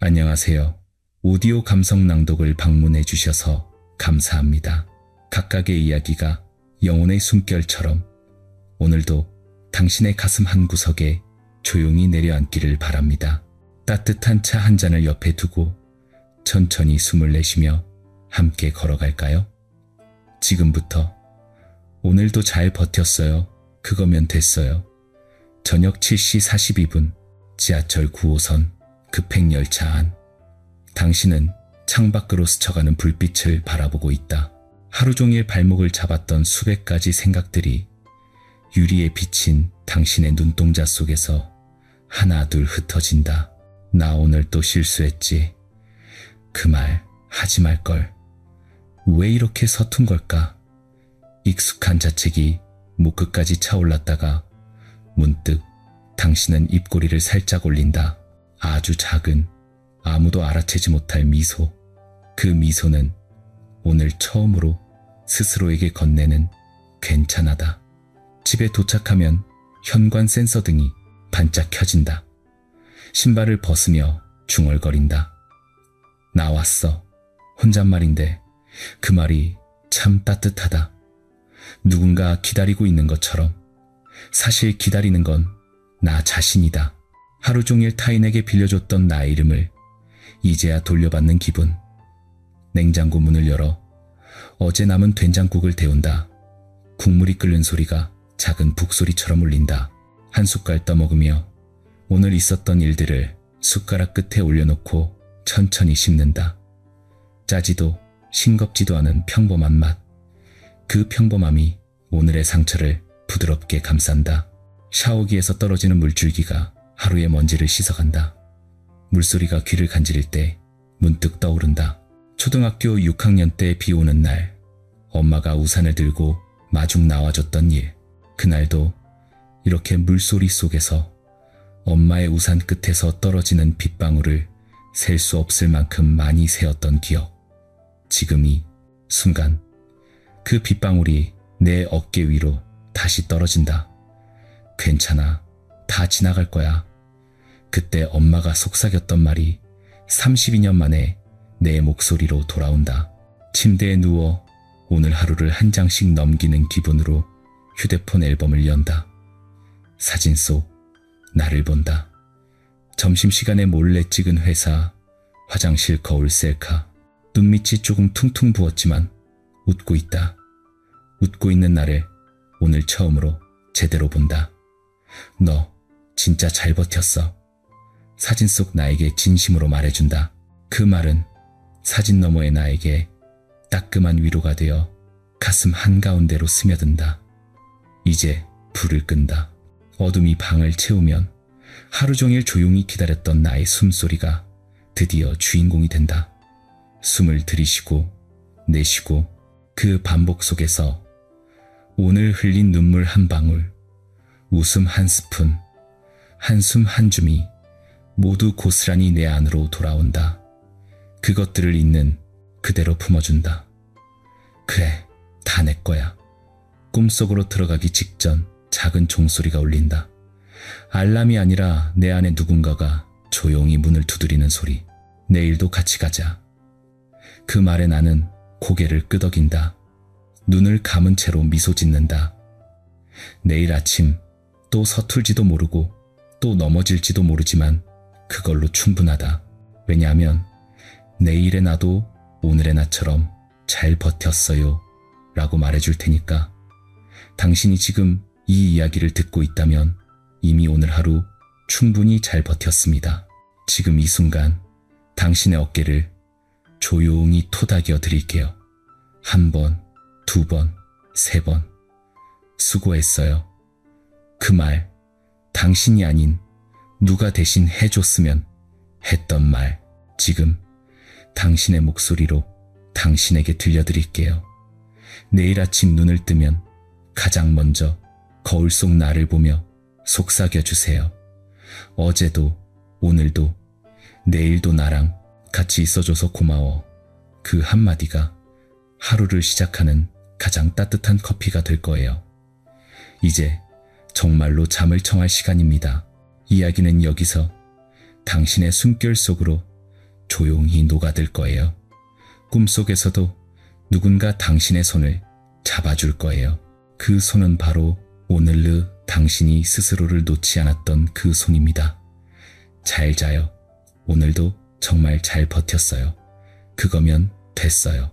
안녕하세요. 오디오 감성 낭독을 방문해 주셔서 감사합니다. 각각의 이야기가 영혼의 숨결처럼 오늘도 당신의 가슴 한 구석에 조용히 내려앉기를 바랍니다. 따뜻한 차 한 잔을 옆에 두고 천천히 숨을 내쉬며 함께 걸어갈까요? 지금부터 오늘도 잘 버텼어요. 그거면 됐어요. 저녁 7시 42분 지하철 9호선 급행열차 안 당신은 창밖으로 스쳐가는 불빛을 바라보고 있다. 하루 종일 발목을 잡았던 수백 가지 생각들이 유리에 비친 당신의 눈동자 속에서 하나 둘 흩어진다. 나 오늘 또 실수했지. 그 말 하지 말 걸. 왜 이렇게 서툰 걸까? 익숙한 자책이 목 끝까지 차올랐다가 문득 당신은 입꼬리를 살짝 올린다. 아주 작은 아무도 알아채지 못할 미소. 그 미소는 오늘 처음으로 스스로에게 건네는 괜찮아다. 집에 도착하면 현관 센서 등이 반짝 켜진다. 신발을 벗으며 중얼거린다. 나왔어. 혼잣말인데 그 말이 참 따뜻하다. 누군가 기다리고 있는 것처럼 사실 기다리는 건 나 자신이다. 하루 종일 타인에게 빌려줬던 나의 이름을 이제야 돌려받는 기분. 냉장고 문을 열어 어제 남은 된장국을 데운다. 국물이 끓는 소리가 작은 북소리처럼 울린다. 한 숟갈 떠먹으며 오늘 있었던 일들을 숟가락 끝에 올려놓고 천천히 씹는다. 짜지도 싱겁지도 않은 평범한 맛. 그 평범함이 오늘의 상처를 부드럽게 감싼다. 샤워기에서 떨어지는 물줄기가 하루의 먼지를 씻어간다. 물소리가 귀를 간지릴 때 문득 떠오른다. 초등학교 6학년 때 비 오는 날, 엄마가 우산을 들고 마중 나와줬던 일. 그날도 이렇게 물소리 속에서 엄마의 우산 끝에서 떨어지는 빗방울을 셀 수 없을 만큼 많이 세었던 기억. 지금 이 순간 그 빗방울이 내 어깨 위로 다시 떨어진다. 괜찮아. 다 지나갈 거야. 그때 엄마가 속삭였던 말이 32년 만에 내 목소리로 돌아온다. 침대에 누워 오늘 하루를 한 장씩 넘기는 기분으로 휴대폰 앨범을 연다. 사진 속 나를 본다. 점심시간에 몰래 찍은 회사, 화장실 거울 셀카, 눈밑이 조금 퉁퉁 부었지만 웃고 있다. 웃고 있는 나를 오늘 처음으로 제대로 본다. 너 진짜 잘 버텼어. 사진 속 나에게 진심으로 말해준다. 그 말은 사진 너머의 나에게 따끔한 위로가 되어 가슴 한가운데로 스며든다. 이제 불을 끈다. 어둠이 방을 채우면 하루 종일 조용히 기다렸던 나의 숨소리가 드디어 주인공이 된다. 숨을 들이쉬고 내쉬고 그 반복 속에서 오늘 흘린 눈물 한 방울, 웃음 한 스푼, 한숨 한 줌이 모두 고스란히 내 안으로 돌아온다. 그것들을 있는 그대로 품어준다. 그래, 다 내 거야. 꿈속으로 들어가기 직전 작은 종소리가 울린다. 알람이 아니라 내 안에 누군가가 조용히 문을 두드리는 소리. 내일도 같이 가자. 그 말에 나는 고개를 끄덕인다. 눈을 감은 채로 미소 짓는다. 내일 아침 또 서툴지도 모르고 또 넘어질지도 모르지만 그걸로 충분하다. 왜냐하면 내일의 나도 오늘의 나처럼 잘 버텼어요. 라고 말해줄 테니까 당신이 지금 이 이야기를 듣고 있다면 이미 오늘 하루 충분히 잘 버텼습니다. 지금 이 순간 당신의 어깨를 조용히 토닥여 드릴게요. 한 번, 두 번, 세 번. 수고했어요. 그 말, 당신이 아닌 누가 대신 해줬으면 했던 말, 지금 당신의 목소리로 당신에게 들려드릴게요. 내일 아침 눈을 뜨면 가장 먼저 거울 속 나를 보며 속삭여 주세요. 어제도, 오늘도, 내일도 나랑 같이 있어줘서 고마워. 그 한마디가 하루를 시작하는 가장 따뜻한 커피가 될 거예요. 이제 정말로 잠을 청할 시간입니다. 이야기는 여기서 당신의 숨결 속으로 조용히 녹아들 거예요. 꿈속에서도 누군가 당신의 손을 잡아줄 거예요. 그 손은 바로 오늘르 당신이 스스로를 놓지 않았던 그 손입니다. 잘 자요. 오늘도 정말 잘 버텼어요. 그거면 됐어요.